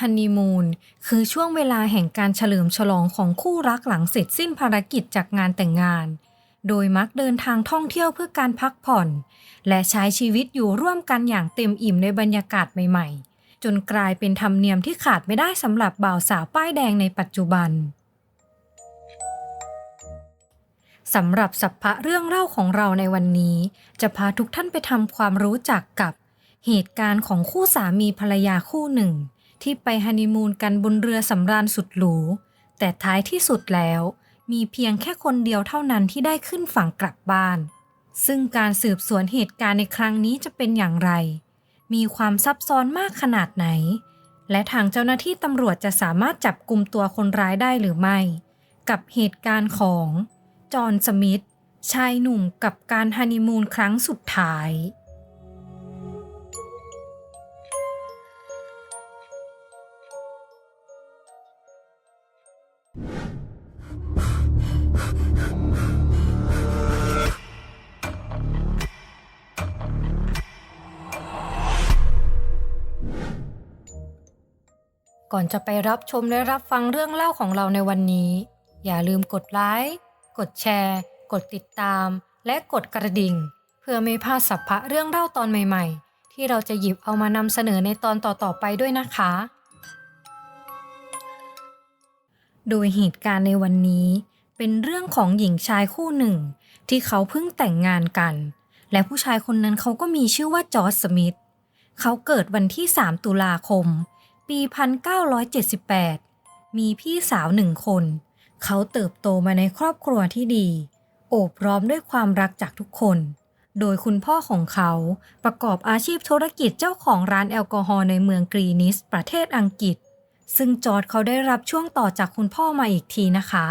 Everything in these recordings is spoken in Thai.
ฮันนีมูนคือช่วงเวลาแห่งการเฉลิมฉลองของคู่รักหลังเสร็จสิ้นภารกิจจากงานแต่งงาน โดยมักเดินทางท่องเที่ยวเพื่อการพักผ่อน และใช้ชีวิตอยู่ร่วมกันอย่างเต็มอิ่มในบรรยากาศใหม่ ๆ จนกลายเป็นธรรมเนียมที่ขาดไม่ได้สำหรับบ่าวสาวป้ายแดงในปัจจุบันสำหรับสัพพะเรื่องเล่าของเราในวันนี้ จะพาทุกท่านไปทำความรู้จักกับเหตุการณ์ของคู่สามีภรรยาคู่หนึ่ง ที่ไปฮันนีมูนกันบนเรือสำราญสุดหรู แต่ท้ายที่สุดแล้ว มีเพียงแค่คนเดียวเท่านั้นที่ได้ขึ้นฝั่งกลับบ้าน ซึ่งการสืบสวนเหตุการณ์ในครั้งนี้จะเป็นอย่างไร มีความซับซ้อนมากขนาดไหน และทางเจ้าหน้าที่ตำรวจจะสามารถจับกลุ่มตัวคนร้ายได้หรือไม่ กับเหตุการณ์ของจอห์นสมิธชายหนุ่มกับการฮันนีมูนครั้งสุดท้าย ก่อนจะไปรับชมและรับฟังเรื่องเล่าของเราในวันนี้ อย่าลืมกดไลค์กดแชร์ กดติดตาม และกดกระดิ่ง เพื่อไม่พลาดสัพพะเรื่องเล่าตอนใหม่ ๆ ที่เราจะหยิบเอามานำเสนอในตอนต่อๆไปด้วยนะคะ โดยเหตุการณ์ในวันนี้ เป็นเรื่องของหญิงชายคู่หนึ่ง ที่เขาเพิ่งแต่งงานกัน และผู้ชายคนนั้นเขาก็มีชื่อว่าจอร์จสมิธเขาเกิดวันที่ 3 ตุลาคม ปี 1978 มีพี่สาวหนึ่งคน เขาเติบโตมาในครอบครัวที่ดี โอบล้อมด้วยความรักจากทุกคน โดยคุณพ่อของเขาประกอบอาชีพธุรกิจเจ้าของร้านแอลกอฮอล์ในเมืองกรีนิส ประเทศอังกฤษ ซึ่งจอร์ดเขาได้รับช่วงต่อจากคุณพ่อมาอีกทีนะคะ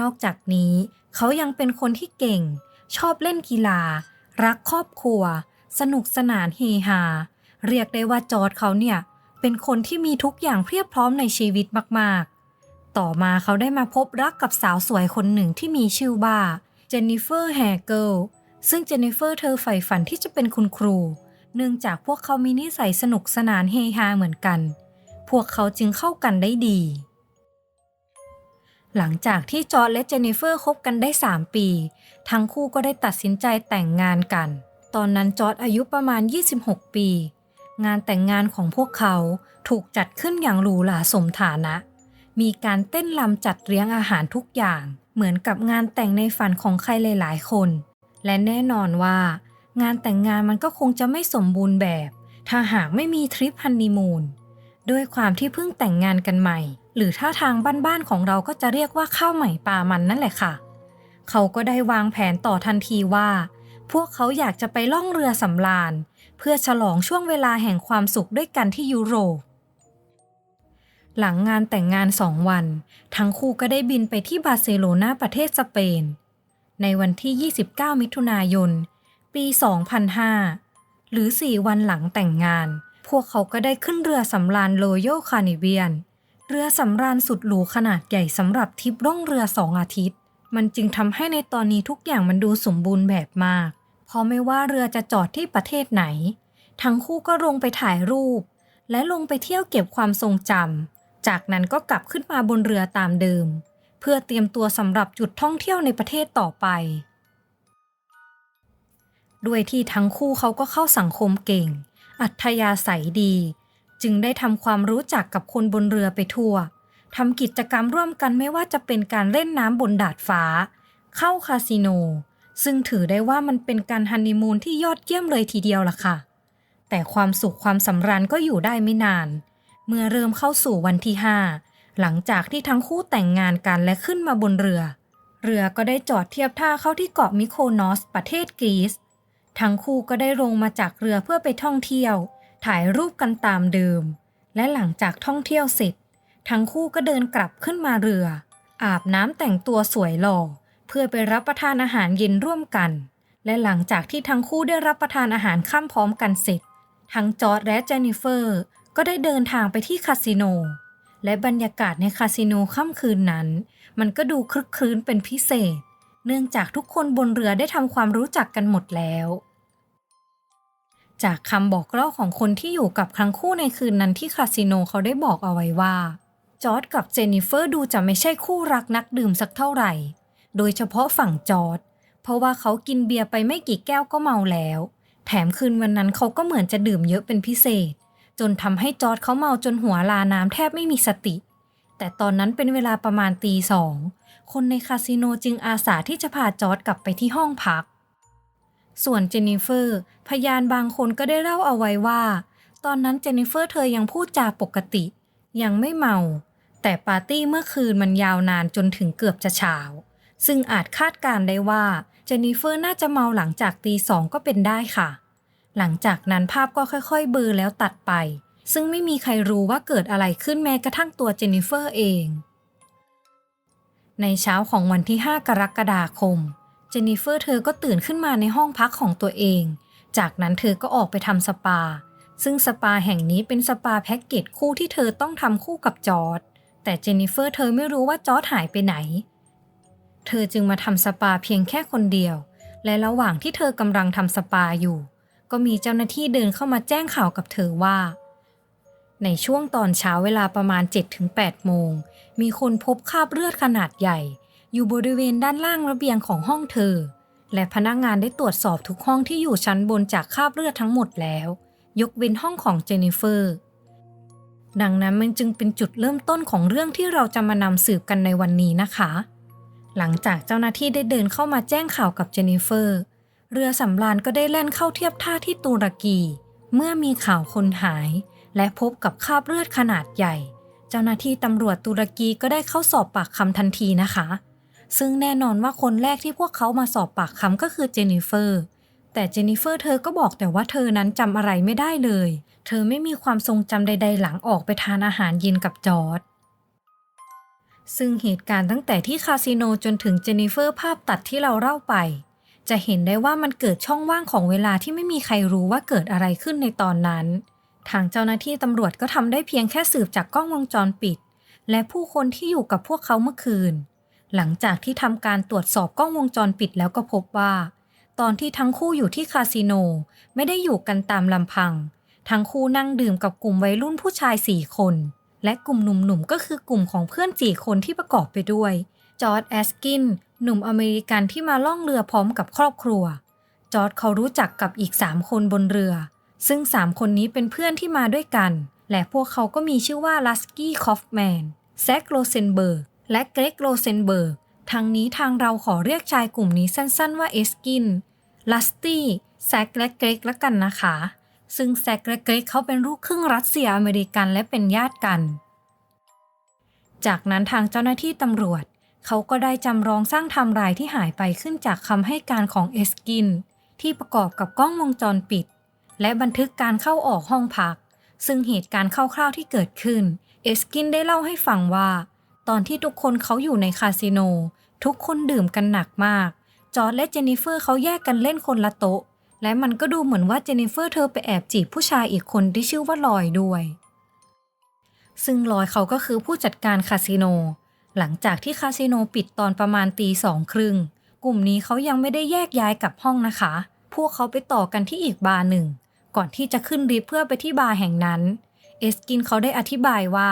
นอกจากนี้เขายังเป็นคนที่เก่ง ชอบเล่นกีฬา รักครอบครัว สนุกสนานเฮฮาเรียกได้ว่าจอร์ดเขาเนี่ย เป็นคนที่มีทุกอย่างเพียบพร้อมในชีวิตมากๆ ต่อมาเขาได้มาพบรักกับสาวสวยคนหนึ่งที่มีชื่อว่าเจนนิเฟอร์แฮเกิลซึ่งเจนนิเฟอร์เธอใฝ่ฝันที่จะเป็นคุณครู เนื่องจากพวกเขามีนิสัยสนุกสนานเฮฮาเหมือนกัน พวกเขาจึงเข้ากันได้ดี หลังจากที่จอร์ดและเจนนิเฟอร์คบกันได้ 3 ปี ทั้งคู่ก็ได้ตัดสินใจแต่งงานกัน ตอนนั้นจอร์ดอายุประมาณ 26 ปี งานแต่งงานของพวกเขาถูกจัดขึ้นอย่างหรูหราสมฐานะ มีการเต้นรำจัดเลี้ยงอาหารทุกอย่าง เหมือนกับงานแต่งในฝันของใครหลาย ๆ คน และแน่นอนว่า งานแต่งงานมันก็คงจะไม่สมบูรณ์แบบ ถ้าหากไม่มีทริปฮันนีมูนด้วยความที่เพิ่งแต่งงานกันใหม่ หรือถ้าทางบ้านๆของเราก็จะเรียกว่าข้าวใหม่ปลามันนั่นแหละค่ะ เขาก็ได้วางแผนต่อทันทีว่า พวกเขาอยากจะไปล่องเรือสำราญ เพื่อฉลองช่วงเวลาแห่งความสุขด้วยกันที่ยุโรป หลังงานแต่งงานสองวัน ทั้งคู่ก็ได้บินไปที่บาร์เซโลนาประเทศสเปน ในวันที่ 29 มิถุนายน ปี 2005 หรือ 4 วันหลังแต่งงาน พวกเขาก็ได้ขึ้นเรือสำราญโรโยคานิเวียน เรือสำราญสุดหรูขนาดใหญ่สำหรับทริปล่องเรือสองอาทิตย์ มันจึงทำให้ในตอนนี้ทุกอย่างมันดูสมบูรณ์แบบมาก เพราะไม่ว่าเรือจะจอดที่ประเทศไหน ทั้งคู่ก็ลงไปถ่ายรูป และลงไปเที่ยวเก็บความทรงจำจากนั้นก็กลับขึ้นมาบนเรือตามเดิม เพื่อเตรียมตัวสำหรับจุดท่องเที่ยวในประเทศต่อไป ด้วยที่ทั้งคู่เขาก็เข้าสังคมเก่ง อัธยาศัยดี จึงได้ทำความรู้จักกับคนบนเรือไปทั่วทำกิจกรรมร่วมกันไม่ว่าจะเป็นการเล่นน้ำบนดาดฟ้า เข้าคาสิโน ซึ่งถือได้ว่ามันเป็นการฮันนีมูนที่ยอดเยี่ยมเลยทีเดียวล่ะค่ะ แต่ความสุขความสำราญก็อยู่ได้ไม่นาน เมื่อเริ่มเข้าสู่วันที่5หลังจากที่ทั้งคู่แต่งงานกันและขึ้นมาบนเรือ เรือก็ได้จอดเทียบท่าเข้าที่เกาะมิโคนอสประเทศกรีซทั้งคู่ก็ได้ลงมาจากเรือเพื่อไปท่องเที่ยว ถ่ายรูปกันตามเดิม และหลังจากท่องเที่ยวเสร็จ ทั้งคู่ก็เดินกลับขึ้นมาเรือ อาบน้ำแต่งตัวสวยหล่อ เพื่อไปรับประทานอาหารเย็นร่วมกัน และหลังจากที่ทั้งคู่ได้รับประทานอาหารค่ำพร้อมกันเสร็จ ทั้งจอร์ดและเจนนิเฟอร์ ก็ได้เดินทางไปที่คาสิโน และบรรยากาศในคาสิโนค่ำคืนนั้น มันก็ดูคลึกคลื้นเป็นพิเศษ เนื่องจากทุกคนบนเรือได้ทำความรู้จักกันหมดแล้วจากคำบอกเล่าของคนที่อยู่กับทั้งคู่ในคืนนั้นที่คาสิโนเขาได้บอกเอาไว้ว่า จอร์ดกับเจนนิเฟอร์ดูจะไม่ใช่คู่รักนักดื่มสักเท่าไหร่ โดยเฉพาะฝั่งจอร์ดเพราะว่าเขากินเบียร์ไปไม่กี่แก้วก็เมาแล้ว แถมคืนวันนั้นเขาก็เหมือนจะดื่มเยอะเป็นพิเศษ จนทำให้จอร์ดเขาเมาจนหัวลาน้ำแทบไม่มีสติ แต่ตอนนั้นเป็นเวลาประมาณตีสองคนในคาสิโนจึงอาสาที่จะพาจอร์ดกลับไปที่ห้องพัก ส่วนเจนนิเฟอร์ พยานบางคนก็ได้เล่าเอาไว้ว่า ตอนนั้นเจนนิเฟอร์เธอยังพูดจาปกติ ยังไม่เมา แต่ปาร์ตี้เมื่อคืนมันยาวนานจนถึงเกือบจะเช้า ซึ่งอาจคาดการได้ว่าเจนนิเฟอร์น่าจะเมาหลังจากตีสองก็เป็นได้ค่ะ หลังจากนั้นภาพก็ค่อยๆเบลอแล้วตัดไป ซึ่งไม่มีใครรู้ว่าเกิดอะไรขึ้นแม้กระทั่งตัวเจนนิเฟอร์เอง ในเช้าของวันที่ 5 กรกฎาคม เจนนิเฟอร์เธอก็ตื่นขึ้นมาในห้องพักของตัวเอง จากนั้นเธอก็ออกไปทำสปา ซึ่งสปาแห่งนี้เป็นสปาแพ็กเกจคู่ที่เธอต้องทำคู่กับจอร์ดแต่เจนนิเฟอร์เธอไม่รู้ว่าจอร์ดหายไปไหน เธอจึงมาทำสปาเพียงแค่คนเดียว และระหว่างที่เธอกำลังทำสปาอยู่ ก็มีเจ้าหน้าที่เดินเข้ามาแจ้งข่าวกับเธอว่า ในช่วงตอนเช้าเวลาประมาณ 7-8 โมง มีคนพบคราบเลือดขนาดใหญ่ อยู่บริเวณด้านล่างระเบียงของห้องเธอ และพนักงานได้ตรวจสอบทุกห้องที่อยู่ชั้นบนจากคราบเลือดทั้งหมดแล้ว ยกเว้นห้องของเจนนิเฟอร์ดังนั้นมันจึงเป็นจุดเริ่มต้นของเรื่องที่เราจะมานำสืบกันในวันนี้นะคะ หลังจากเจ้าหน้าที่ได้เดินเข้ามาแจ้งข่าวกับเจนนิเฟอร์ เรือสำราญก็ได้แล่นเข้าเทียบท่าที่ตุรกี เมื่อมีข่าวคนหาย และพบกับคราบเลือดขนาดใหญ่ เจ้าหน้าที่ตำรวจตุรกีก็ได้เข้าสอบปากคำทันทีนะคะ ซึ่งแน่นอนว่าคนแรกที่พวกเขามาสอบปากคำก็คือเจนนิเฟอร์ แต่เจนนิเฟอร์เธอก็บอกแต่ว่าเธอนั้นจำอะไรไม่ได้เลย เธอไม่มีความทรงจำใด ๆ หลังออกไปทานอาหารเย็นกับจอร์ด ซึ่งเหตุการณ์ตั้งแต่ที่คาสิโนจนถึงเจนนิเฟอร์ภาพตัดที่เราเล่าไป จะเห็นได้ว่ามันเกิดช่องว่างของเวลาที่ไม่มีใครรู้ว่าเกิดอะไรขึ้นในตอนนั้น ทางเจ้าหน้าที่ตำรวจก็ทำได้เพียงแค่สืบจากกล้องวงจรปิด และผู้คนที่อยู่กับพวกเขาเมื่อคืน หลังจากที่ทำการตรวจสอบกล้องวงจรปิดแล้วก็พบว่า ตอนที่ทั้งคู่อยู่ที่คาสิโนไม่ได้อยู่กันตามลำพัง ทั้งคู่นั่งดื่มกับกลุ่มวัยรุ่นผู้ชายสี่คน และกลุ่มหนุ่มๆก็คือกลุ่มของเพื่อนสี่คนที่ประกอบไปด้วย จอร์ดแอสกิน หนุ่มอเมริกันที่มาล่องเรือพร้อมกับครอบครัว จอร์ดเขารู้จักกับอีกสามคนบนเรือ ซึ่งสามคนนี้เป็นเพื่อนที่มาด้วยกัน และพวกเขาก็มีชื่อว่าลัสกี้คอฟแมนแซคโรเซนเบิร์ก และเกรกโรเซนเบิร์กทางนี้ทางเราขอเรียกชายกลุ่มนี้สั้นๆว่าเอสกิน ลัสตี้ แซคและเกรกละกันนะคะ ซึ่งแซคและเกรกเขาเป็นลูกครึ่งรัสเซียอเมริกันและเป็นญาติกัน จากนั้นทางเจ้าหน้าที่ตำรวจ เขาก็ได้จำลองสร้างไทำลายที่หายไปขึ้นจากคำให้การของเอสกิน ที่ประกอบกับกล้องวงจรปิด และบันทึกการเข้าออกห้องพัก ซึ่งเหตุการณ์คร่าวๆที่เกิดขึ้น เอสกินได้เล่าให้ฟังว่า ตอนที่ทุกคนเขาอยู่ในคาสิโน ทุกคนดื่มกันหนักมากจอร์ดและเจนนิเฟอร์เขาแยกกันเล่นคนละโต๊ะ และมันก็ดูเหมือนว่าเจนนิเฟอร์เธอไปแอบจีบผู้ชายอีกคนที่ชื่อว่าลอยด้วย ซึ่งลอยเขาก็คือผู้จัดการคาสิโน หลังจากที่คาสิโนปิดตอนประมาณตีสองครึ่ง กลุ่มนี้เขายังไม่ได้แยกย้ายกลับห้องนะคะ พวกเขาไปต่อกันที่อีกบาร์หนึ่ง ก่อนที่จะขึ้นลิฟต์เพื่อไปที่บาร์แห่งนั้น เอสกินเขาได้อธิบายว่า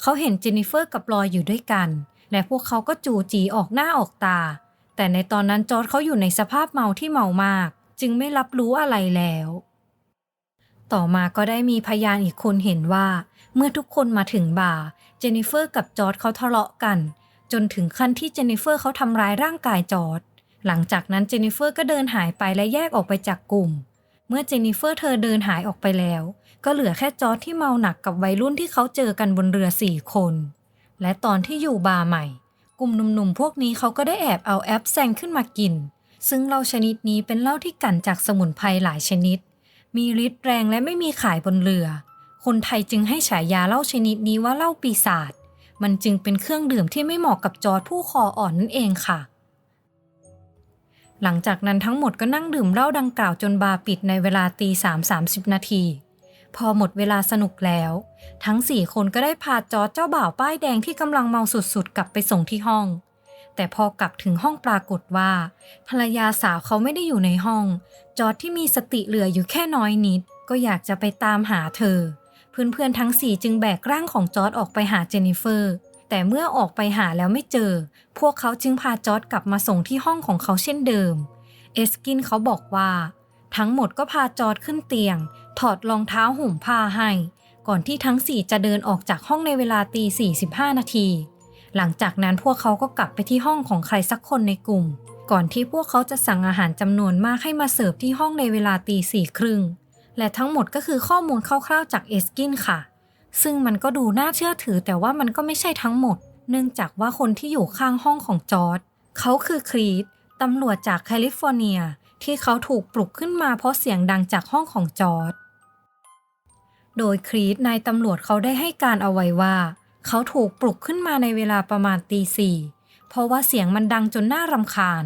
เขาเห็นเจนนิเฟอร์กับลอยอยู่ด้วยกัน และพวกเขาก็จูจีออกหน้าออกตา แต่ในตอนนั้นจอร์ดเขาอยู่ในสภาพเมาที่เมามาก จึงไม่รับรู้อะไรแล้ว ต่อมาก็ได้มีพยานอีกคนเห็นว่า เมื่อทุกคนมาถึงบาร์เจนนิเฟอร์กับจอร์ดเขาทะเลาะกัน จนถึงขั้นที่เจนนิเฟอร์เขาทำร้ายร่างกายจอร์ดหลังจากนั้นเจนนิเฟอร์ก็เดินหายไปและแยกออกไปจากกลุ่ม เมื่อเจนนิเฟอร์เธอเดินหายออกไปแล้ว ก็เหลือแค่จอร์ดที่เมาหนักกับวัยรุ่นที่เขาเจอกันบนเรือสี่คน และตอนที่อยู่บาร์ใหม่ กลุ่มหนุ่มๆพวกนี้เขาก็ได้แอบเอาแอปแซงขึ้นมากิน ซึ่งเหล้าชนิดนี้เป็นเหล้าที่กั่นจากสมุนไพรหลายชนิด มีฤทธิ์แรงและไม่มีขายบนเรือ คนไทยจึงให้ฉายาเหล้าชนิดนี้ว่าเหล้าปีศาจ มันจึงเป็นเครื่องดื่มที่ไม่เหมาะกับจอร์ดผู้คออ่อนนั่นเองค่ะ หลังจากนั้นทั้งหมดก็นั่งดื่มเหล้าดังกล่าวจนบาร์ปิดในเวลาตีสามสามสิบนาที พอหมดเวลาสนุกแล้ว ทั้งสี่คนก็ได้พาจอร์จเจ้าบ่าวป้ายแดงที่กำลังเมาสุดๆกลับไปส่งที่ห้อง แต่พอกลับถึงห้องปรากฏว่า ภรรยาสาวเขาไม่ได้อยู่ในห้อง จอร์ดที่มีสติเหลืออยู่แค่น้อยนิด ก็อยากจะไปตามหาเธอ เพื่อนๆทั้งสี่จึงแบกร่างของจอร์ดออกไปหาเจนนิเฟอร์ แต่เมื่อออกไปหาแล้วไม่เจอ พวกเขาจึงพาจอร์ดกลับมาส่งที่ห้องของเขาเช่นเดิม เอสกินเขาบอกว่า ทั้งหมดก็พาจอร์ดขึ้นเตียง ถอดรองเท้าห่มผ้าให้ ก่อนที่ทั้งสี่จะเดินออกจากห้องในเวลาตี45นาที หลังจากนั้นพวกเขาก็กลับไปที่ห้องของใครสักคนในกลุ่ม ก่อนที่พวกเขาจะสั่งอาหารจำนวนมากให้มาเสิร์ฟที่ห้องในเวลาตีสี่ครึ่ง และทั้งหมดก็คือข้อมูลคร่าวๆจากเอสกินค่ะ ซึ่งมันก็ดูน่าเชื่อถือแต่ว่ามันก็ไม่ใช่ทั้งหมด เนื่องจากว่าคนที่อยู่ข้างห้องของจอร์ดเขาคือครีตตำรวจจากแคลิฟอร์เนีย ที่เขาถูกปลุกขึ้นมาเพราะเสียงดังจากห้องของจอร์ดโดยครีตนายตำรวจเขาได้ให้การเอาไว้ว่า เขาถูกปลุกขึ้นมาในเวลาประมาณตีสี่เพราะว่าเสียงมันดังจนน่ารำคาญ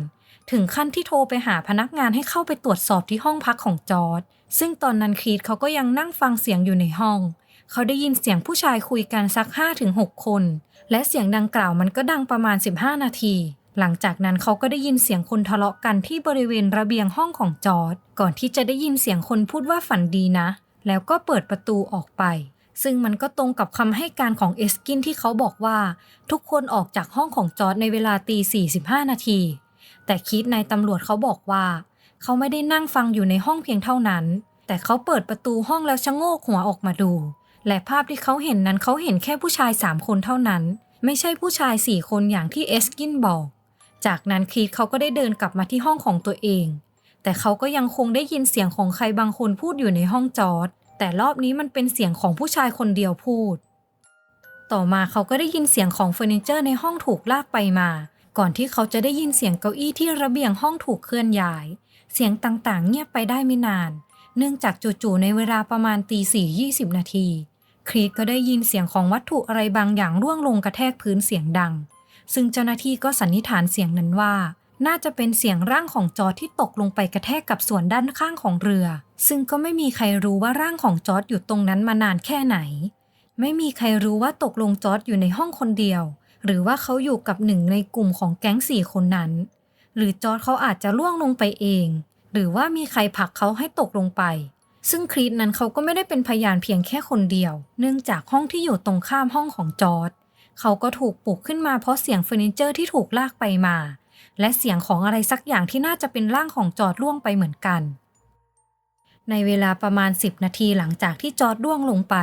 ถึงขั้นที่โทรไปหาพนักงานให้เข้าไปตรวจสอบที่ห้องพักของจอร์ดซึ่งตอนนั้นครีตเขาก็ยังนั่งฟังเสียงอยู่ในห้อง เขาได้ยินเสียงผู้ชายคุยกันสัก5-6 คน และเสียงดังกล่าวมันก็ดังประมาณ 15 นาทีหลังจากนั้นเขาก็ได้ยินเสียงคนทะเลาะกันที่บริเวณระเบียงห้องของจอร์ดก่อนที่จะได้ยินเสียงคนพูดว่าฝันดีนะ แล้วก็เปิดประตูออกไป ซึ่งมันก็ตรงกับคำให้การของเอสกินที่เขาบอกว่า ทุกคนออกจากห้องของจอร์ดในเวลาตี 45 นาที แต่คิดนายตำรวจเขาบอกว่า เขาไม่ได้นั่งฟังอยู่ในห้องเพียงเท่านั้น แต่เขาเปิดประตูห้องแล้วชะโงกหัวออกมาดู และภาพที่เขาเห็นนั้นเขาเห็นแค่ผู้ชายสามคนเท่านั้น ไม่ใช่ผู้ชายสี่คนอย่างที่เอสกินบอก จากนั้นคีดเขาก็ได้เดินกลับมาที่ห้องของตัวเอง แต่เขาก็ยังคงได้ยินเสียงของใครบางคนพูดอยู่ในห้องจอร์ด แต่รอบนี้มันเป็นเสียงของผู้ชายคนเดียวพูด ต่อมาเขาก็ได้ยินเสียงของเฟอร์นิเจอร์ในห้องถูกลากไปมา ก่อนที่เขาจะได้ยินเสียงเก้าอี้ที่ระเบียงห้องถูกเคลื่อนย้าย เสียงต่างๆ เงียบไปได้ไม่นาน เนื่องจากจู่ๆในเวลาประมาณตีสี่ยี่สิบนาทีครีตก็ได้ยินเสียงของวัตถุอะไรบางอย่างร่วงลงกระแทกพื้นเสียงดัง ซึ่งเจ้าหน้าที่ก็สันนิษฐานเสียงนั้นว่า น่าจะเป็นเสียงร่างของจอร์จที่ตกลงไปกระแทกกับส่วนด้านข้างของเรือ ซึ่งก็ไม่มีใครรู้ว่าร่างของจอร์จอยู่ตรงนั้นมานานแค่ไหน ไม่มีใครรู้ว่าตกลงจอร์จอยู่ในห้องคนเดียว หรือว่าเขาอยู่กับหนึ่งในกลุ่มของแก๊งสี่คนนั้น หรือจอร์จเขาอาจจะล่วงลงไปเอง หรือว่ามีใครผลักเขาให้ตกลงไป ซึ่งครีตนั้นเขาก็ไม่ได้เป็นพยานเพียงแค่คนเดียว เนื่องจากห้องที่อยู่ตรงข้ามห้องของจอร์จเขาก็ถูกปลุกขึ้นมาเพราะเสียงเฟอร์นิเจอร์ที่ถูกลากไปมา และเสียงของอะไรสักอย่างที่น่าจะเป็นร่างของจอดล่วงไปเหมือนกัน ในเวลาประมาณ 10 นาทีหลังจากที่จอดล่วงลงไป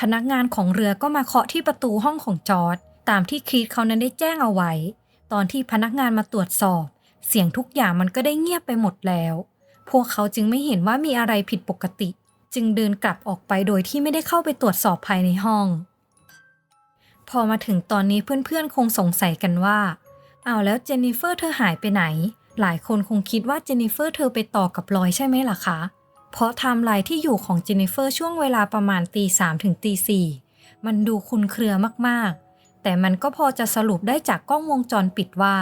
พนักงานของเรือก็มาเคาะที่ประตูห้องของจอดตามที่ครีตเขานั้นได้แจ้งเอาไว้ ตอนที่พนักงานมาตรวจสอบ เสียงทุกอย่างมันก็ได้เงียบไปหมดแล้ว พวกเขาจึงไม่เห็นว่ามีอะไรผิดปกติ จึงเดินกลับออกไปโดยที่ไม่ได้เข้าไปตรวจสอบภายในห้อง พอมาถึงตอนนี้เพื่อนๆคงสงสัยกันว่า เอาแล้วเจนนิเฟอร์เธอหายไปไหน หลายคนคงคิดว่าเจนนิเฟอร์เธอไปต่อกับลอยใช่ไหมล่ะคะ เพราะไทม์ไลน์ที่อยู่ของเจนนิเฟอร์ช่วงเวลาประมาณตีสามถึงตีสี่มันดูคุนเครือมากๆ แต่มันก็พอจะสรุปได้จากกล้องวงจรปิดว่า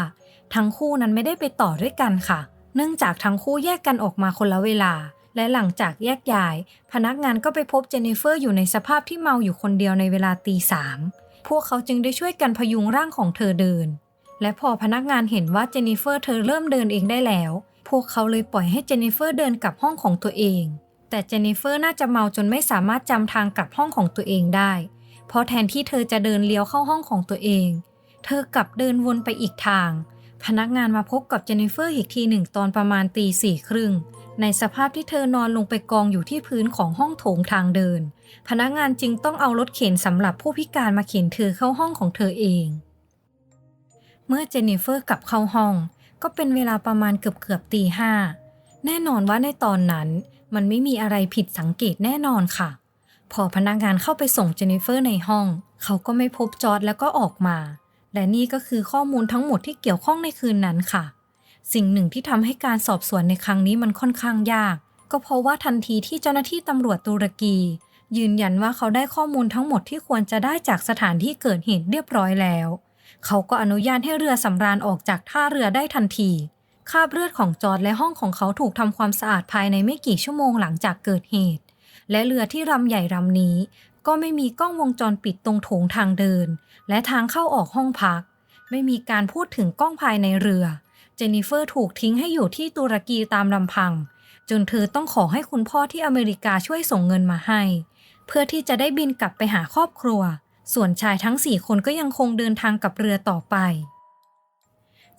ทั้งคู่นั้นไม่ได้ไปต่อด้วยกันค่ะ เนื่องจากทั้งคู่แยกกันออกมาคนละเวลา และหลังจากแยกย้าย พนักงานก็ไปพบเจนนิเฟอร์อยู่ในสภาพที่เมาอยู่คนเดียวในเวลาตีสามพวกเขาจึงได้ช่วยกันพยุงร่างของเธอเดิน และพอพนักงานเห็นว่าเจนนิเฟอร์เธอเริ่มเดินเองได้แล้ว พวกเขาเลยปล่อยให้เจนนิเฟอร์เดินกลับห้องของตัวเอง แต่เจนนิเฟอร์น่าจะเมาจนไม่สามารถจำทางกลับห้องของตัวเองได้ เพราะแทนที่เธอจะเดินเลี้ยวเข้าห้องของตัวเอง เธอกลับเดินวนไปอีกทาง พนักงานมาพบกับเจนนิเฟอร์อีกทีหนึ่งตอนประมาณตีสี่ครึ่งในสภาพที่เธอนอนลงไปกองอยู่ที่พื้นของห้องโถงทางเดิน พนักงานจึงต้องเอารถเข็นสำหรับผู้พิการมาเข็นเธอเข้าห้องของเธอเอง เมื่อเจนนิเฟอร์กลับเข้าห้อง ก็เป็นเวลาประมาณเกือบเกือบตีห้าแน่นอนว่าในตอนนั้น มันไม่มีอะไรผิดสังเกตแน่นอนค่ะ พอพนักงานเข้าไปส่งเจนนิเฟอร์ในห้อง เขาก็ไม่พบจอร์ดแล้วก็ออกมา และนี่ก็คือข้อมูลทั้งหมดที่เกี่ยวข้องในคืนนั้นค่ะ สิ่งหนึ่งที่ทำให้การสอบสวนในครั้งนี้มันค่อนข้างยาก ก็เพราะว่าทันทีที่เจ้าหน้าที่ตำรวจตุรกี ยืนยันว่าเขาได้ข้อมูลทั้งหมดที่ควรจะได้จากสถานที่เกิดเหตุเรียบร้อยแล้ว เขาก็อนุญาตให้เรือสำราญออกจากท่าเรือได้ทันทีคราบเลือดของจอร์ดและห้องของเขาถูกทำความสะอาดภายในไม่กี่ชั่วโมงหลังจากเกิดเหตุ และเรือที่ลำใหญ่ลำนี้ ก็ไม่มีกล้องวงจรปิดตรงโถงทางเดิน และทางเข้าออกห้องพัก ไม่มีการพูดถึงกล้องภายในเรือ เจนนิเฟอร์ถูกทิ้งให้อยู่ที่ตุรกีตามลำพัง จนเธอต้องขอให้คุณพ่อที่อเมริกาช่วยส่งเงินมาให้ เพื่อที่จะได้บินกลับไปหาครอบครัว ส่วนชายทั้งสี่คนก็ยังคงเดินทางกับเรือต่อไป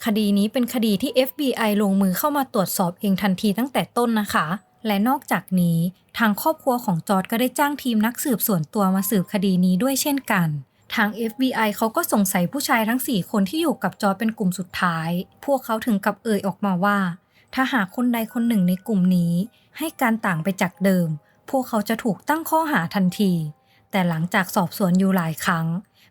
คดีนี้เป็นคดีที่ FBI ลงมือเข้ามาตรวจสอบเองทันทีตั้งแต่ต้นนะคะ และนอกจากนี้ทางครอบครัวของจอร์ดก็ได้จ้างทีมนักสืบส่วนตัวมาสืบคดีนี้ด้วยเช่นกัน ทาง FBI เขาก็สงสัยผู้ชายทั้ง 4 คนที่อยู่กับจอร์ดเป็นกลุ่มสุดท้าย พวกเขาถึงกับเอ่ยออกมาว่า ถ้าหากคนใดคนหนึ่งในกลุ่มนี้ ให้การต่างไปจากเดิม พวกเขาจะถูกตั้งข้อหาทันที แต่หลังจากสอบสวนอยู่หลายครั้ง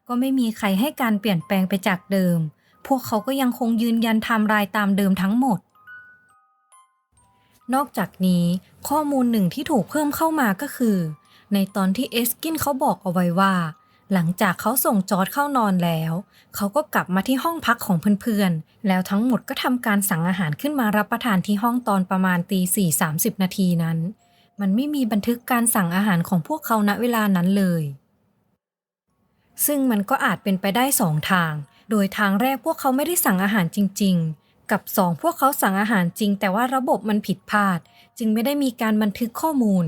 ก็ไม่มีใครให้การเปลี่ยนแปลงไปจากเดิม พวกเขาก็ยังคงยืนยันไทม์ไลน์ตามเดิมทั้งหมด นอกจากนี้ข้อมูลหนึ่งที่ถูกเพิ่มเข้ามาก็คือ ในตอนที่เอสกินเขาบอกเอาไว้ว่า หลังจากเขาส่งจอร์ดเข้านอนแล้ว เขาก็กลับมาที่ห้องพักของเพื่อนๆ แล้วทั้งหมดก็ทำการสั่งอาหารขึ้นมารับประทานที่ห้องตอนประมาณตีสี่สามสิบนาทีนั้น มันไม่มีบันทึกการสั่งอาหารของพวกเขาณเวลานั้นเลย ซึ่งมันก็อาจเป็นไปได้สองทาง โดยทางแรกพวกเขาไม่ได้สั่งอาหารจริง ๆ กับสองพวกเขาสั่งอาหารจริง แต่ว่าระบบมันผิดพลาด จึงไม่ได้มีการบันทึกข้อมูล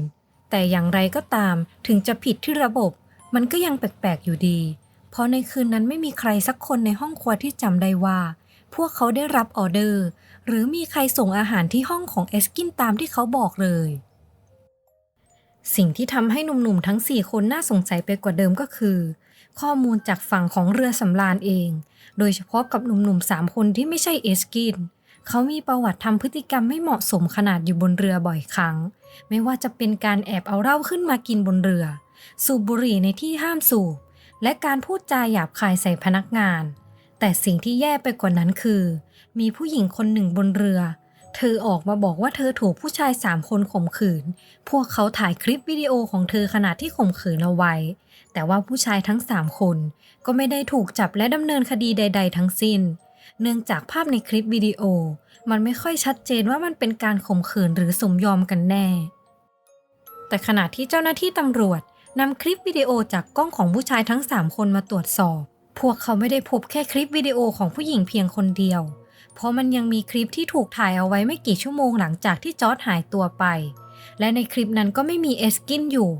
แต่อย่างไรก็ตามถึงจะผิดที่ระบบ มันก็ยังแปลกๆอยู่ดี เพราะในคืนนั้นไม่มีใครสักคนในห้องครัวที่จำได้ว่า พวกเขาได้รับออเดอร์ หรือมีใครส่งอาหารที่ห้องของเอสกินตามที่เขาบอกเลย สิ่งที่ทำให้หนุ่มๆทั้ง 4 คนน่าสงสัยไปกว่าเดิมก็คือ ข้อมูลจากฝั่งของเรือสำราญเอง โดยเฉพาะกับหนุ่มๆสามคนที่ไม่ใช่เอสกินเขามีประวัติทำพฤติกรรมไม่เหมาะสมขนาดอยู่บนเรือบ่อยครั้ง ไม่ว่าจะเป็นการแอบเอาเหล้าขึ้นมากินบนเรือ สูบบุหรี่ในที่ห้ามสูบ และการพูดจาหยาบคายใส่พนักงาน แต่สิ่งที่แย่ไปกว่านั้นคือ มีผู้หญิงคนหนึ่งบนเรือ เธอออกมาบอกว่าเธอถูกผู้ชายสามคนข่มขืน พวกเขาถ่ายคลิปวิดีโอของเธอขณะที่ข่มขืนเอาไว้ แต่ว่าผู้ชายทั้งสามคนก็ไม่ได้ถูกจับและดำเนินคดีใด ๆ ทั้งสิ้น เนื่องจากภาพในคลิปวิดีโอ มันไม่ค่อยชัดเจนว่ามันเป็นการข่มขืนหรือสมยอมกันแน่ แต่ขณะที่เจ้าหน้าที่ตำรวจนำคลิปวิดีโอจากกล้องของผู้ชายทั้ง3คนมาตรวจสอบ พวกเขาไม่ได้พบแค่คลิปวิดีโอของผู้หญิงเพียงคนเดียว เพราะมันยังมีคลิปที่ถูกถ่ายเอาไว้ไม่กี่ชั่วโมงหลังจากที่จอร์ดหายตัวไป และในคลิปนั้นก็ไม่มีเอสกินอยู่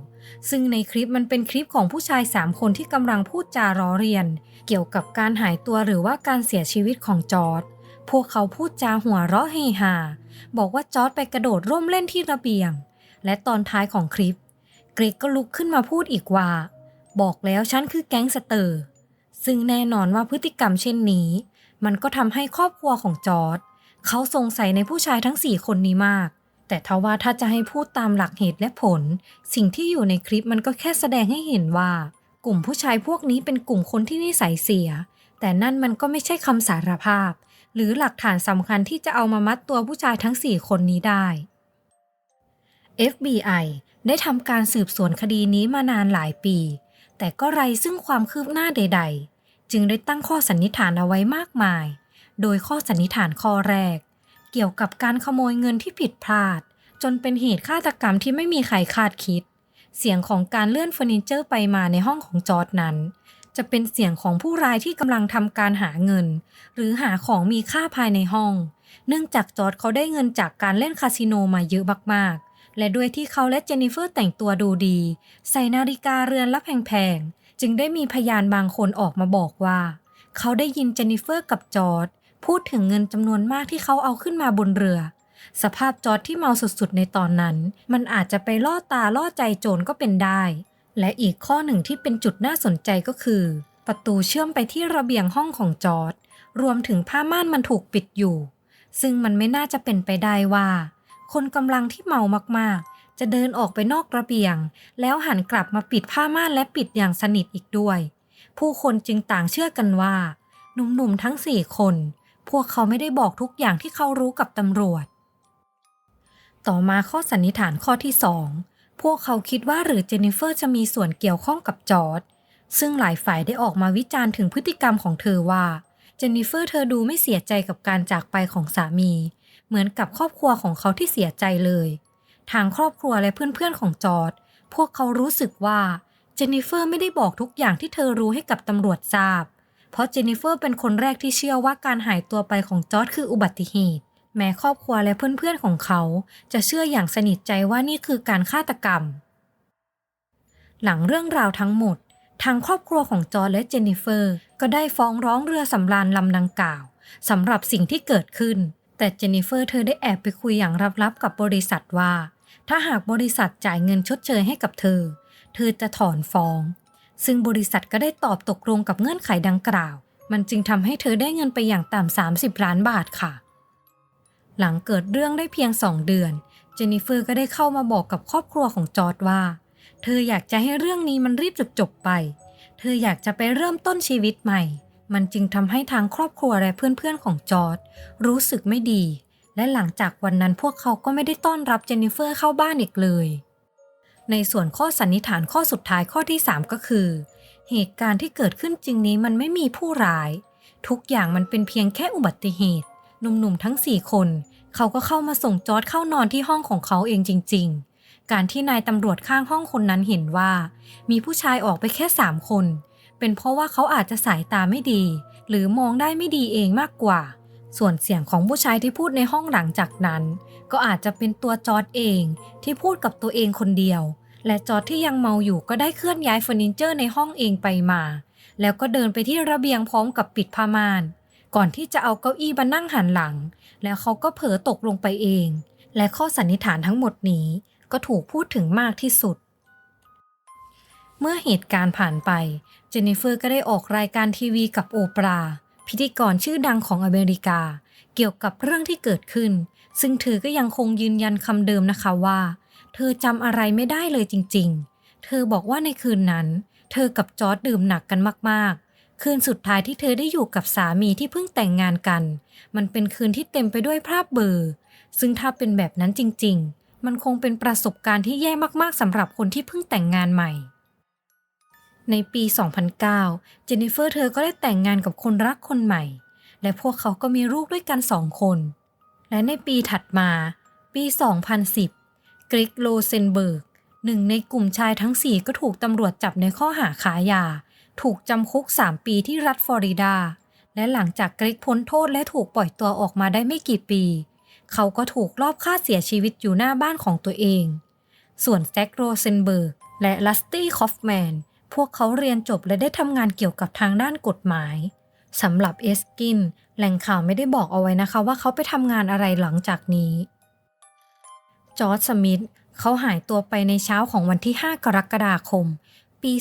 ซึ่งในคลิปมันเป็นคลิปของผู้ชาย 3 คนที่กำลังพูดจาล้อเรียน เกี่ยวกับการหายตัวหรือว่าการเสียชีวิตของจอร์ดพวกเขาพูดจาหัวเราะเฮฮาบอกว่าจอร์ดไปกระโดดร่มเล่นที่ระเบียง และตอนท้ายของคลิป เกรกก็ลุกขึ้นมาพูดอีกว่า บอกแล้วฉันคือแก๊งสเตอร์ ซึ่งแน่นอนว่าพฤติกรรมเช่นนี้ มันก็ทำให้ครอบครัวของจอร์ดเขาสงสัยในผู้ชายทั้งสี่คนนี้มาก แต่ทว่าถ้าจะให้พูดตามหลักเหตุและผล สิ่งที่อยู่ในคลิปมันก็แค่แสดงให้เห็นว่า กลุ่มผู้ชายพวกนี้เป็นกลุ่มคนที่นิสัยเสีย แต่นั่นมันก็ไม่ใช่คำสารภาพ หรือหลักฐานสำคัญที่จะเอามามัดตัวผู้ชายทั้ง4คนนี้ได้ FBI ได้ทำการสืบสวนคดีนี้มานานหลายปี แต่ก็ไร้ซึ่งความคืบหน้าใด ๆ จึงได้ตั้งข้อสันนิษฐานเอาไว้มากมาย โดยข้อสันนิษฐานข้อแรก เกี่ยวกับการขโมยเงินที่ผิดพลาด จนเป็นเหตุฆาตกรรมที่ไม่มีใครคาดคิด เสียงของการเลื่อนเฟอร์นิเจอร์ไปมาในห้องของจอร์ดนั้น จะเป็นเสียงของผู้ร้ายที่กำลังทำการหาเงิน หรือหาของมีค่าภายในห้อง เนื่องจากจอร์ดเขาได้เงินจากการเล่นคาสิโนมาเยอะมากๆและด้วยที่เขาและเจนนิเฟอร์แต่งตัวดูดี ใส่นาฬิกาเรือนละแพงๆ จึงได้มีพยานบางคนออกมาบอกว่า เขาได้ยินเจนนิเฟอร์กับจอร์ดพูดถึงเงินจำนวนมากที่เขาเอาขึ้นมาบนเรือ สภาพจอร์ดที่เมาสุดๆในตอนนั้น มันอาจจะไปล่อตาล่อใจโจรก็เป็นได้ และอีกข้อหนึ่งที่เป็นจุดน่าสนใจก็คือ ประตูเชื่อมไปที่ระเบียงห้องของจอร์ดรวมถึงผ้าม่านมันถูกปิดอยู่ ซึ่งมันไม่น่าจะเป็นไปได้ว่า คนกำลังที่เมามากๆ จะเดินออกไปนอกระเบียง แล้วหันกลับมาปิดผ้าม่านและปิดอย่างสนิทอีกด้วย ผู้คนจึงต่างเชื่อกันว่า หนุ่มๆทั้งสี่คน พวกเขาไม่ได้บอกทุกอย่างที่เขารู้กับตำรวจ ต่อมาข้อสันนิษฐานข้อที่สองพวกเขาคิดว่าหรือเจนนิเฟอร์จะมีส่วนเกี่ยวข้องกับจอร์ดซึ่งหลายฝ่ายได้ออกมาวิจารณ์ถึงพฤติกรรมของเธอว่าเจนนิเฟอร์เธอดูไม่เสียใจกับการจากไปของสามี เหมือนกับครอบครัวของเขาที่เสียใจเลย ทางครอบครัวและเพื่อนๆของจอร์ดพวกเขารู้สึกว่าเจนนิเฟอร์ไม่ได้บอกทุกอย่างที่เธอรู้ให้กับตำรวจทราบ เพราะเจนนิเฟอร์เป็นคนแรกที่เชื่อว่าการหายตัวไปของจอร์ดคืออุบัติเหตุ แม้ครอบครัวและเพื่อนๆของเขา จะเชื่ออย่างสนิทใจว่านี่คือการฆาตกรรม หลังเรื่องราวทั้งหมด ทางครอบครัวของจอร์ดและเจนนิเฟอร์ ก็ได้ฟ้องร้องเรือสำราญลำดังกล่าวสำหรับสิ่งที่เกิดขึ้น แต่เจนนิเฟอร์เธอได้แอบไปคุยอย่างลับๆกับบริษัทว่า ถ้าหากบริษัทจ่ายเงินชดเชยให้กับเธอ เธอจะถอนฟ้อง ซึ่งบริษัทก็ได้ตอบตกลงกับเงื่อนไขดังกล่าว มันจึงทำให้เธอได้เงินไปอย่างต่ำ30 ล้านบาทค่ะ หลังเกิดเรื่องได้เพียง2เดือน เจนนิเฟอร์ก็ได้เข้ามาบอกกับครอบครัวของจอร์ดว่า เธออยากจะให้เรื่องนี้มันรีบจบจบไป เธออยากจะไปเริ่มต้นชีวิตใหม่ มันจึงทำให้ทางครอบครัวและเพื่อนๆของจอร์ดรู้สึกไม่ดี และหลังจากวันนั้นพวกเขาก็ไม่ได้ต้อนรับเจนนิเฟอร์เข้าบ้านอีกเลย ในส่วนข้อสันนิษฐานข้อสุดท้ายข้อที่ 3 ก็คือ เหตุการณ์ที่เกิดขึ้นจริงนี้มันไม่มีผู้ร้าย ทุกอย่างมันเป็นเพียงแค่อุบัติเหตุหนุ่มๆทั้ง 4 คน เขาก็เข้ามาส่งจอร์ดเข้านอนที่ห้องของเขาเองจริง ๆ การที่นายตำรวจข้างห้องคนนั้นเห็นว่า มีผู้ชายออกไปแค่ 3 คน เป็นเพราะว่าเขาอาจจะสายตาไม่ดี หรือมองได้ไม่ดีเองมากกว่า ส่วนเสียงของผู้ชายที่พูดในห้องหลังจากนั้น ก็อาจจะเป็นตัวจอร์ดเองที่พูดกับตัวเองคนเดียว และจอร์ดที่ยังเมาอยู่ก็ได้เคลื่อนย้ายเฟอร์นิเจอร์ในห้องเองไปมา แล้วก็เดินไปที่ระเบียงพร้อมกับปิดผ้าม่าน ก่อนที่จะเอาเก้าอี้มานั่งหันหลัง แล้วเขาก็เผลอตกลงไปเอง และข้อสันนิษฐานทั้งหมดนี้ก็ถูกพูดถึงมากที่สุด เมื่อเหตุการณ์ผ่านไป เจนนิเฟอร์ก็ได้ออกรายการทีวีกับโอปรา พิธีกรชื่อดังของอเมริกา เกี่ยวกับเรื่องที่เกิดขึ้น ซึ่งเธอก็ยังคงยืนยันคำเดิมนะคะว่า เธอจำอะไรไม่ได้เลยจริง ๆ เธอบอกว่าในคืนนั้น เธอกับจอร์ดดื่มหนักกันมากๆ คืนสุดท้ายที่เธอได้อยู่กับสามีที่เพิ่งแต่งงานกัน มันเป็นคืนที่เต็มไปด้วยภาพเบลอซึ่งถ้าเป็นแบบนั้นจริง ๆ มันคงเป็นประสบการณ์ที่แย่มากๆสำหรับคนที่เพิ่งแต่งงานใหม่ ในปี 2009 เจนนิเฟอร์เธอก็ได้แต่งงานกับคนรักคนใหม่ และพวกเขาก็มีลูกด้วยกันสองคน และในปีถัดมา ปี 2010 กริกโลเซนเบิร์ก หนึ่งในกลุ่มชายทั้งสี่ก็ถูกตำรวจจับในข้อหาขายยา ถูกจำคุก 3 ปีที่รัฐฟลอริดา และหลังจากกริกพ้นโทษและถูกปล่อยตัวออกมาได้ไม่กี่ปี เขาก็ถูกลอบฆ่าเสียชีวิตอยู่หน้าบ้านของตัวเอง ส่วนแจ็คโรเซนเบิร์กและลัสตี้คอฟแมน พวกเขาเรียนจบและได้ทำงานเกี่ยวกับทางด้านกฎหมายสำหรับเอสกิน แหล่งข่าวไม่ได้บอกเอาไว้นะคะว่าเขาไปทำงานอะไรหลังจากนี้ จอร์จสมิธเขาหายตัวไปในเช้าของวันที่ 5 กรกฎาคม ปี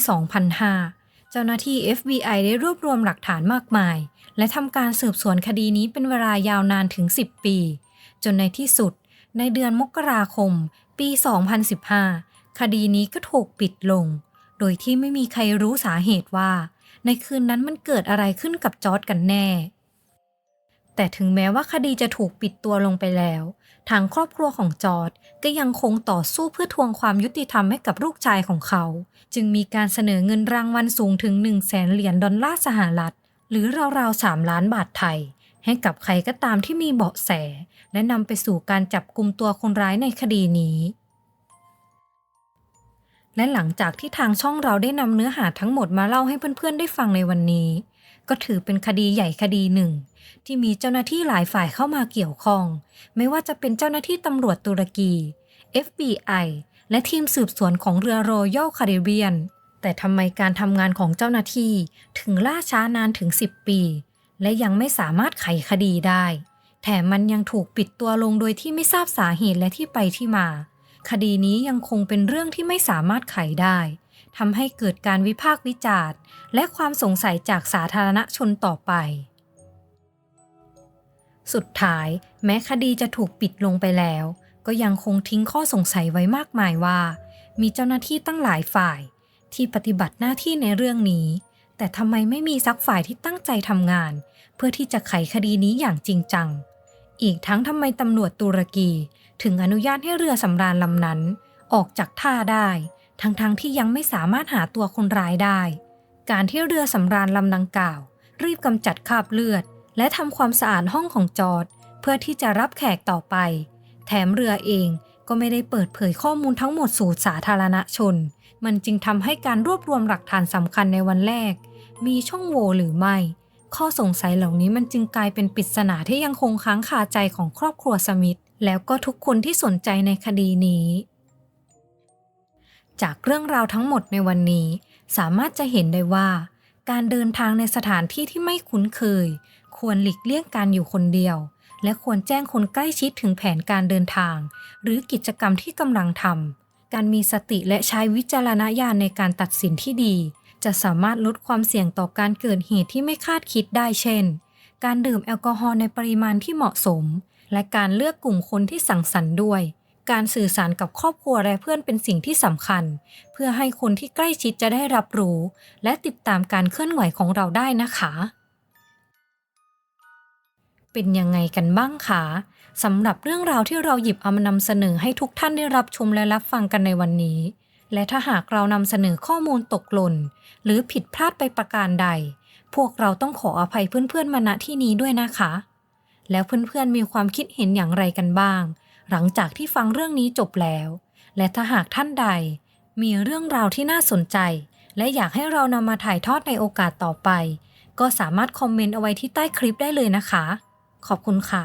2005 เจ้าหน้าที่ FBI ได้รวบรวมหลักฐานมากมาย และทำการสืบสวนคดีนี้เป็นเวลายาวนานถึง 10 ปี จนในที่สุด ในเดือนมกราคม ปี 2015 คดีนี้ก็ถูกปิดลง โดยที่ไม่มีใครรู้สาเหตุว่า ในคืนนั้นมันเกิดอะไรขึ้นกับจอร์ดกันแน่ แต่ถึงแม้ว่าคดีจะถูกปิดตัวลงไปแล้ว ทางครอบครัวของจอร์ดก็ยังคงต่อสู้เพื่อทวงความยุติธรรมให้กับลูกชายของเขา จึงมีการเสนอเงินรางวัลสูงถึง 1 0 0 0 0แสนเหรียญดอลลาร์สหรัฐ หรือราวๆ3ล้านบาทไทย ให้กับใครก็ตามที่มีเบาะแส และนำไปสู่การจับกลุ่มตัวคนร้ายในคดีนี้ และหลังจากที่ทางช่องเราได้นำเนื้อหาทั้งหมดมาเล่าให้เพื่อนๆได้ฟังในวันนี้ ก็ถือเป็นคดีใหญ่คดีหนึ่ง ที่มีเจ้าหน้าที่หลายฝ่ายเข้ามาเกี่ยวข้อง ไม่ว่าจะเป็นเจ้าหน้าที่ตำรวจตุรกี FBI และทีมสืบสวนของเรือโรยัลคาริเบียน แต่ทำไมการทำงานของเจ้าหน้าที่ถึงล่าช้านานถึง 10 ปี และยังไม่สามารถไขคดีได้ แถมมันยังถูกปิดตัวลงโดยที่ไม่ทราบสาเหตุและที่ไปที่มา คดีนี้ยังคงเป็นเรื่องที่ไม่สามารถไขได้ทำให้เกิดการวิพากษ์วิจารณ์ และความสงสัยจากสาธารณชนต่อไป สุดท้าย แม้คดีจะถูกปิดลงไปแล้ว ก็ยังคงทิ้งข้อสงสัยไว้มากมายว่า มีเจ้าหน้าที่ตั้งหลายฝ่าย ที่ปฏิบัติหน้าที่ในเรื่องนี้ แต่ทำไมไม่มีสักฝ่ายที่ตั้งใจทำงาน เพื่อที่จะไขคดีนี้อย่างจริงจัง อีกทั้งทำไมตำรวจตุรกี ถึงอนุญาตให้เรือสำราญลำนั้น ออกจากท่าได้ ทั้งๆทที่ยังไม่สามารถหาตัวคนร้ายได้ การที่เรือสำราญลำดังกล่าว รีบกำจัดคราบเลือด และทำความสะอาดห้องของจอร์ดเพื่อที่จะรับแขกต่อไป แถมเรือเองก็ไม่ได้เปิดเผยข้อมูลทั้งหมดสู่สาธารณชน มันจึงทำให้การรวบรวมหลักฐานสำคัญในวันแรก มีช่องโหว่หรือไม่ ข้อสงสัยเหล่านี้มันจึงกลายเป็นปริศนาที่ยังคงค้างคาใจของครอบครัวสมิธ แล้วก็ทุกคนที่สนใจในคดีนี้ จากเรื่องราวทั้งหมดในวันนี้ สามารถจะเห็นได้ว่า การเดินทางในสถานที่ที่ไม่คุ้นเคย ควรหลีกเลี่ยงการอยู่คนเดียว และควรแจ้งคนใกล้ชิดถึงแผนการเดินทาง หรือกิจกรรมที่กำลังทำการมีสติและใช้วิจารณญาณในการตัดสินที่ดี จะสามารถลดความเสี่ยงต่อการเกิดเหตุที่ไม่คาดคิดได้เช่น การดื่มแอลกอฮอล์ในปริมาณที่เหมาะสม และการเลือกกลุ่มคนที่สังสรรค์ด้วย การสื่อสารกับครอบครัวและเพื่อนเป็นสิ่งที่สำคัญ เพื่อให้คนที่ใกล้ชิดจะได้รับรู้ และติดตามการเคลื่อนไหวของเราได้นะคะ เป็นยังไงกันบ้างคะสำหรับเรื่องราวที่เราหยิบเอามานำเสนอให้ทุกท่านได้รับชมและรับฟังกันในวันนี้ และถ้าหากเรานำเสนอข้อมูลตกหล่น หรือผิดพลาดไปประการใด พวกเราต้องขออภัยเพื่อนๆมาณที่นี้ด้วยนะคะ แล้วเพื่อนๆมีความคิดเห็นอย่างไรกันบ้าง หลังจากที่ฟังเรื่องนี้จบแล้ว และถ้าหากท่านใด มีเรื่องราวที่น่าสนใจ และอยากให้เรานำมาถ่ายทอดในโอกาสต่อไป ก็สามารถคอมเมนต์เอาไว้ที่ใต้คลิปได้เลยนะคะ ขอบคุณค่ะ